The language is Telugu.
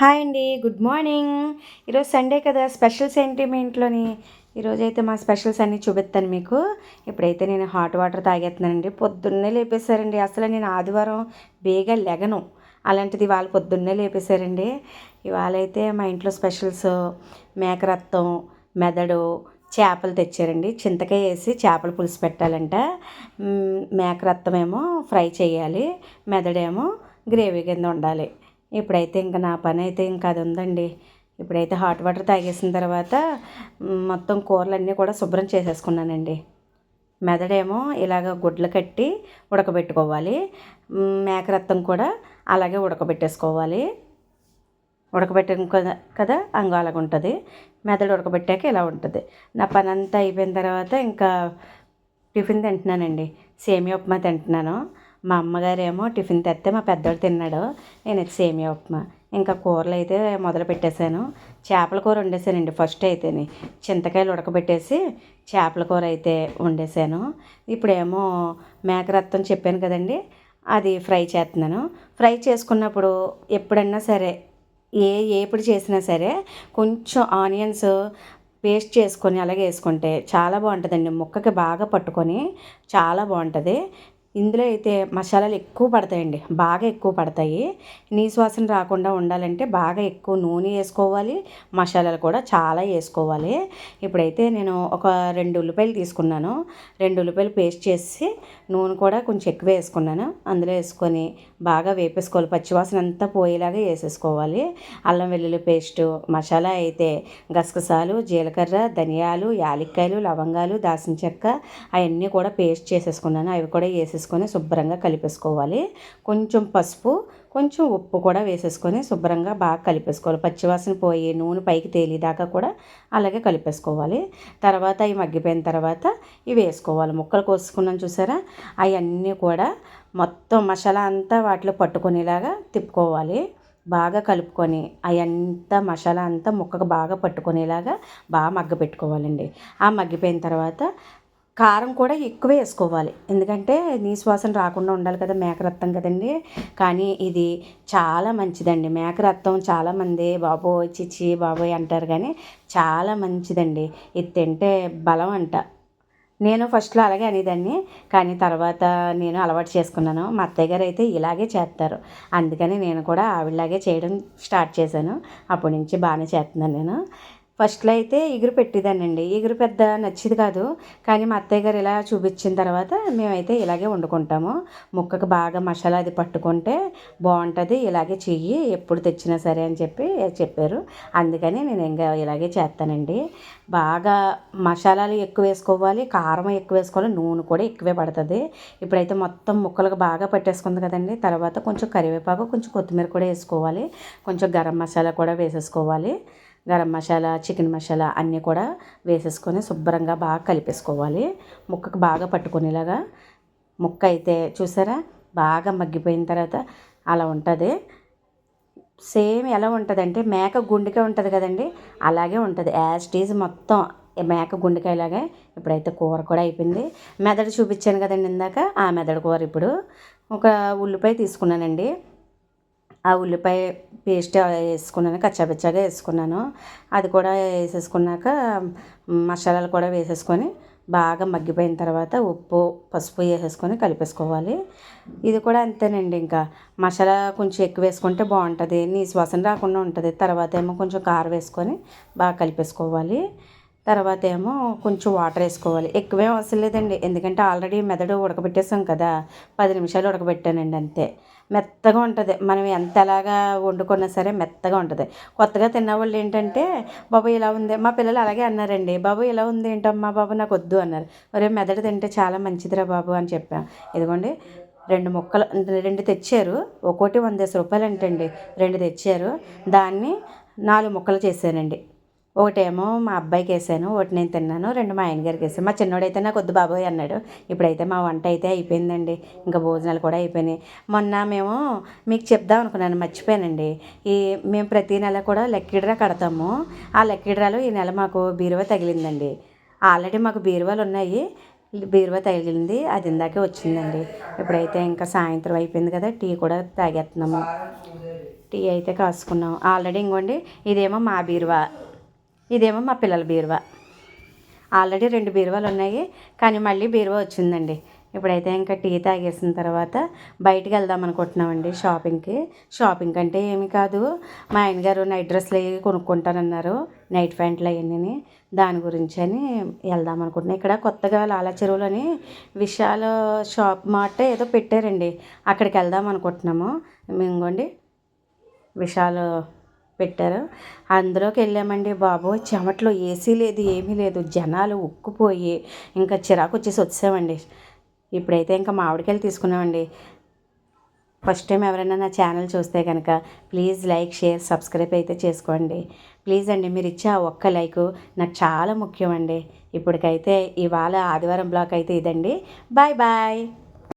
హాయ్ అండి గుడ్ మార్నింగ్. ఈరోజు సండే కదా స్పెషల్స్ ఏంటి మీ ఇంట్లోని ఈరోజు అయితే మా స్పెషల్స్ అన్నీ చూపిస్తాను మీకు. ఇప్పుడైతే నేను హాట్ వాటర్ తాగేస్తున్నానండి పొద్దున్నే లేపేశారండి. అసలు నేను ఆదివారం బేగా లెగను. అలాంటిది వాళ్ళు పొద్దున్నే లేపేశారండి. ఇవాళ అయితే మా ఇంట్లో స్పెషల్స్ మేకరత్తం మెదడు చేపలు తెచ్చారండి. చింతకాయ వేసి చేపల పులుసు పెట్టాలంట. మేకరత్తమేమో ఏమో ఫ్రై చేయాలి మెదడేమో గ్రేవీ కింద ఉండాలి ఇప్పుడైతే ఇంకా నా పని అయితే ఇంకా అది ఉందండి. ఇప్పుడైతే హాట్ వాటర్ తాగేసిన తర్వాత మొత్తం కూరలన్నీ కూడా శుభ్రం చేసేసుకున్నానండి. మెదడేమో ఇలాగ గుడ్లు కట్టి ఉడకబెట్టుకోవాలి. మేకరత్తం కూడా అలాగే ఉడకబెట్టేసుకోవాలి. ఉడకబెట్టాం కదా కదా అంగ అలాగ ఉంటుంది. మెదడు ఉడకబెట్టాక ఇలా ఉంటుంది. నా పని అంతా అయిపోయిన తర్వాత ఇంకా టిఫిన్ తింటున్నానండి. సేమియా ఉప్మా తింటున్నాను. మా అమ్మగారేమో టిఫిన్ తెస్తే మా పెద్దోడు తిన్నాడు. నేను సేమియా ఉప్మా. ఇంకా కూరలు అయితే మొదలు పెట్టేశాను. చేపల కూర వండేసానండి ఫస్ట్ అయితేని. చింతకాయలు ఉడకబెట్టేసి చేపల కూర అయితే వండేసాను ఇప్పుడేమో మేకరత్తం చెప్పాను కదండి అది ఫ్రై చేస్తున్నాను. ఫ్రై చేసుకున్నప్పుడు ఎప్పుడన్నా సరే ఏ ఏపుడు చేసినా సరే కొంచెం ఆనియన్స్ పేస్ట్ చేసుకొని అలాగే వేసుకుంటే చాలా బాగుంటుందండి. ముక్కకి బాగా పట్టుకొని చాలా బాగుంటుంది. ఇందులో అయితే మసాలాలు ఎక్కువ పడతాయండి బాగా ఎక్కువ పడతాయి. నీసు వాసన రాకుండా ఉండాలంటే బాగా ఎక్కువ నూనె వేసుకోవాలి మసాలాలు కూడా చాలా వేసుకోవాలి. ఇప్పుడైతే నేను ఒక రెండు ఉల్లిపాయలు తీసుకున్నాను రెండు ఉల్లిపాయలు పేస్ట్ చేసి నూనె కూడా కొంచెం ఎక్కువ వేసుకున్నాను. అందులో వేసుకొని బాగా వేపేసుకోవాలి పచ్చివాసన అంతా పోయేలాగా వేసేసుకోవాలి. అల్లం వెల్లుల్లి పేస్టు మసాలా అయితే గసగసాలు జీలకర్ర ధనియాలు యాలక్కాయలు లవంగాలు దాల్చిన చెక్క అవన్నీ కూడా పేస్ట్ చేసేసుకున్నాను. అవి కూడా వేసేసుకొని శుభ్రంగా కలిపేసుకోవాలి. కొంచెం పసుపు కొంచెం ఉప్పు కూడా వేసేసుకొని శుభ్రంగా బాగా కలిపేసుకోవాలి. పచ్చివాసన పోయి నూనె పైకి తేలిదాకా కూడా అలాగే కలిపేసుకోవాలి. తర్వాత ఇవి మగ్గిపోయిన తర్వాత ఇవి వేసుకోవాలి. ముక్కలు కోసుకున్నాం చూసారా? అవన్నీ కూడా మొత్తం మసాలా అంతా వాటిలో పట్టుకునేలాగా తిప్పుకోవాలి. బాగా కలుపుకొని అవంతా మసాలా అంతా ముక్కకు బాగా పట్టుకునేలాగా బాగా మగ్గ పెట్టుకోవాలండి ఆ మగ్గిపోయిన తర్వాత కారం కూడా ఎక్కువ వేసుకోవాలి. ఎందుకంటే నీశ్వాసన రాకుండా ఉండాలి కదా మేకరత్తం కదండి. కానీ ఇది చాలా మంచిదండి. మేకరత్తం చాలామంది బాబోయ్ చిచి బాబోయ్ అంటారు కానీ చాలా మంచిదండి. ఇది తింటే బలం అంట. నేను ఫస్ట్లో అలాగే అనేదాన్ని. కానీ తర్వాత నేను అలవాటు చేసుకున్నాను. మా అత్తయ్య గారు అయితే ఇలాగే చేస్తారు. అందుకని నేను కూడా ఆవిడలాగే చేయడం స్టార్ట్ చేశాను. అప్పటి నుంచి బాగానే చేస్తున్నాను నేను. ఫస్ట్లో అయితే ఎగురు పెట్టేదానండి ఎగురు పెద్ద నచ్చేది కాదు. కానీ మా అత్తయ్య గారు ఇలా చూపించిన తర్వాత మేమైతే ఇలాగే వండుకుంటాము. ముక్కకు బాగా మసాలా అది పట్టుకుంటే బాగుంటుంది. ఇలాగే చెయ్యి ఎప్పుడు తెచ్చినా సరే అని చెప్పి చెప్పారు. అందుకని నేను ఇంకా ఇలాగే చేస్తానండి. బాగా మసాలాలు ఎక్కువ వేసుకోవాలి. కారం ఎక్కువ వేసుకోవాలి. నూనె కూడా ఎక్కువే పడుతుంది. ఇప్పుడైతే మొత్తం ముక్కలకు బాగా పట్టేసుకుంది కదండి. తర్వాత కొంచెం కరివేపాకు కొంచెం కొత్తిమీర కూడా వేసుకోవాలి. కొంచెం గరం మసాలా కూడా వేసేసుకోవాలి. గరం మసాలా చికెన్ మసాలా అన్నీ కూడా వేసేసుకొని శుభ్రంగా బాగా కలిపేసుకోవాలి. ముక్కకు బాగా పట్టుకునేలాగా ముక్క అయితే చూసారా? బాగా మగ్గిపోయిన తర్వాత అలా ఉంటుంది. సేమ్ ఎలా ఉంటుందంటే మేక గుండెకాయ ఉంటుంది కదండి అలాగే ఉంటుంది. యాజ్ టీజ్ మొత్తం మేక గుండెకాయలాగే ఇప్పుడైతే కూర కూడా అయిపోయింది. మెదడు చూపించాను కదండి ఇందాక ఆ మెదడు కూర ఇప్పుడు ఒక ఉల్లిపాయ తీసుకున్నానండి. ఆ ఉల్లిపాయ పేస్ట్ వేసుకున్నాను కచ్చాపిచ్చాగా వేసుకున్నాను. అది కూడా వేసేసుకున్నాక మసాలాలు కూడా వేసేసుకొని బాగా మగ్గిపోయిన తర్వాత ఉప్పు పసుపు వేసేసుకొని కలిపేసుకోవాలి. ఇది కూడా అంతేనండి ఇంకా. మసాలా కొంచెం ఎక్కువ వేసుకుంటే బాగుంటుంది. నీ శ్వాసన రాకుండా ఉంటుంది. తర్వాత ఏమో కొంచెం కారం వేసుకొని బాగా కలిపేసుకోవాలి. తర్వాత ఏమో కొంచెం వాటర్ వేసుకోవాలి. ఎక్కువేం అవసరం లేదండి. ఎందుకంటే ఆల్రెడీ మెదడు ఉడకబెట్టేసాం కదా. పది నిమిషాలు ఉడకబెట్టానండి అంతే. మెత్తగా ఉంటుంది. మనం ఎంత ఎలాగా వండుకున్నా సరే మెత్తగా ఉంటుంది. కొత్తగా తిన్నవాళ్ళు ఏంటంటే బాబు ఇలా ఉంది. మా పిల్లలు అలాగే అన్నారండి. బాబు ఇలా ఉంది ఏంటమ్మా? బాబు నాకు వద్దు అన్నారు. మరి మెదడు తింటే చాలా మంచిదిరా బాబు అని చెప్పాం. ఇదిగోండి రెండు ముక్కలు రెండు తెచ్చారు. ఒక్కోటి వందేసి రూపాయలు అంటండి. రెండు తెచ్చారు. దాన్ని నాలుగు ముక్కలు చేశానండి. ఒకటేమో మా అబ్బాయికి వేసాను ఒకటి నేను తిన్నాను రెండు మా ఆయన గారికి వేసాను మా చిన్నోడైతే నాకు వద్దు బాబోయ్ అన్నాడు. ఇప్పుడైతే మా వంట అయితే అయిపోయిందండి. ఇంకా భోజనాలు కూడా అయిపోయినాయి. మొన్న మేము మీకు చెప్దాం అనుకున్నాను మర్చిపోయానండి. ఈ మేము ప్రతి నెల కూడా లక్కీడ్రా కడతాము. ఆ లక్కీడ్రాలో ఈ నెల మాకు బీరువా తగిలిందండి. ఆల్రెడీ మాకు బీరువాలు ఉన్నాయి. బీరువా తగిలింది. అది ఇందాకే వచ్చిందండి. ఇప్పుడైతే ఇంకా సాయంత్రం అయిపోయింది కదా టీ కూడా తాగేస్తున్నాము. టీ అయితే కాసుకున్నాం. ఆల్రెడీ ఇంకోండి ఇదేమో మా బీరువా. ఇదేమో మా పిల్లల బీరువా. ఆల్రెడీ రెండు బీరువాలు ఉన్నాయి కానీ మళ్ళీ బీరువా వచ్చిందండి. ఇప్పుడైతే ఇంకా టీ తాగేసిన తర్వాత బయటికి వెళ్దాం అనుకుంటున్నామండి షాపింగ్కి. షాపింగ్ అంటే ఏమి కాదు. మా ఆయనగారు నైట్ డ్రెస్లు అవి కొనుక్కుంటానన్నారు నైట్ ప్యాంట్లు అవన్నీ దాని గురించి అని వెళ్దాం అనుకుంటున్నాం. ఇక్కడ కొత్తగా లాలా చెరువులని విశాల షాప్ మాట ఏదో పెట్టారండి. అక్కడికి వెళ్దాం అనుకుంటున్నాము. ఇంకోండి విశాల్ పెట్టారు. అందులోకి వెళ్ళామండి బాబు. చెమట్లో ఏసీ లేదు ఏమీ లేదు. జనాలు ఉక్కుపోయి ఇంకా చిరాకు వచ్చేసి వచ్చామండి. ఇప్పుడైతే ఇంకా మామిడికాయలు తీసుకున్నామండి. ఫస్ట్ టైం ఎవరైనా నా ఛానల్ చూస్తే కనుక ప్లీజ్ లైక్ షేర్ సబ్స్క్రైబ్ అయితే చేసుకోండి. ప్లీజ్ అండి మీరు ఇచ్చే ఆ ఒక్క లైక్ నాకు చాలా ముఖ్యం అండి ఇప్పటికైతే ఇవాళ ఆదివారం బ్లాగ్ అయితే ఇదండి. Bye bye.